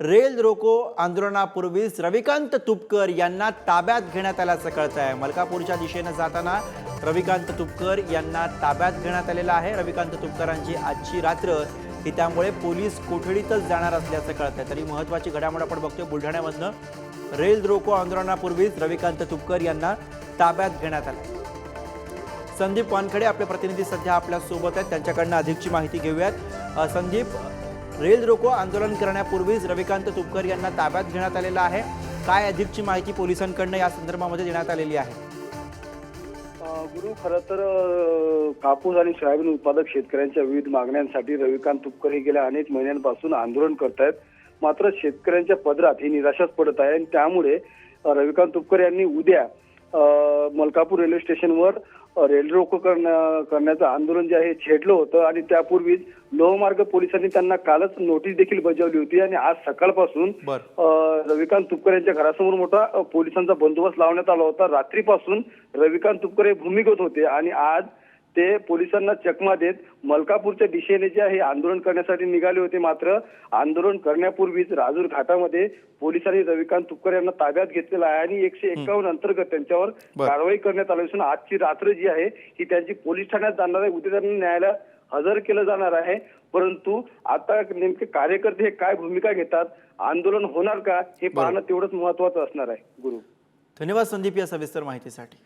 Rail रोको आंदोलनापूर्वीच रविकांत तुपकर यांना ताब्यात घेण्यात आल्याचं कळतं आहे मलकापूरच्या दिशेनं जाताना रविकांत तुपकर यांना ताब्यात घेण्यात आलेलं आहे. रविकांत तुपकरांची आजची रात्र ही त्यामुळे पोलीस कोठडीतच जाणार असल्याचं कळत आहे तरी महत्त्वाची घडामोड आपण बघतोय बुलढाण्यामधनं. रेल रोको आंदोलनापूर्वीच रविकांत तुपकर यांना ताब्यात घेण्यात आलं. संदीप वानखडे आपले प्रतिनिधी सध्या आपल्यासोबत आहेत. त्यांच्याकडनं अधिकची माहिती घेऊयात. संदीप रेल रोको आंदोलन करण्यापूर्वीच रविकांत तुपकर यांना ताब्यात घेण्यात आलेलं आहे. काय अधिकची माहिती पोलिसांकडनं या संदर्भामध्ये देण्यात आलेली आहे? गुरु खरं तर कापूस आणि सोयाबीन उत्पादक शेतकऱ्यांच्या विविध मागण्यांसाठी रविकांत तुपकर हे गेल्या अनेक महिन्यांपासून आंदोलन करतायत. मात्र शेतकऱ्यांच्या पदरात ही निराशाच पडत आहे आणि त्यामुळे रविकांत तुपकर यांनी उद्या मलकापूर रेल्वे स्टेशनवर अ, रेल रोको करण्या- करण्याचं आंदोलन जे आहे छेडलं होतं. आणि त्यापूर्वीच लोहमार्ग पोलिसांनी त्यांना कालच नोटीस देखील बजावली होती. आणि आज सकाळपासून रविकांत तुपकर यांच्या घरासमोर मोठा पोलिसांचा बंदोबस्त लावण्यात आला होता. रात्रीपासून रविकांत तुपकर हे भूमिगत होते. आणि आज ते पोलिसांना चकमा देत मलकापूरच्या दिशेने जे आहे आंदोलन करण्यासाठी निघाले होते. मात्र आंदोलन करण्यापूर्वीच राजूर घाटामध्ये पोलिसांनी रविकांत तुपकर यांना ताब्यात घेतलेला आहे आणि एकशे एकावन्न अंतर्गत त्यांच्यावर. कारवाई करण्यात आली असून आजची रात्र जी आहे ही त्यांची पोलीस ठाण्यात जाणार आहे उद्या त्यांना न्यायालयात हजर केलं जाणार आहे. परंतु आता नेमके कार्यकर्ते हे काय भूमिका घेतात? आंदोलन होणार का? हे पाहणं तेवढंच महत्वाचं असणार आहे. गुरु. धन्यवाद संदीप या सविस्तर माहितीसाठी.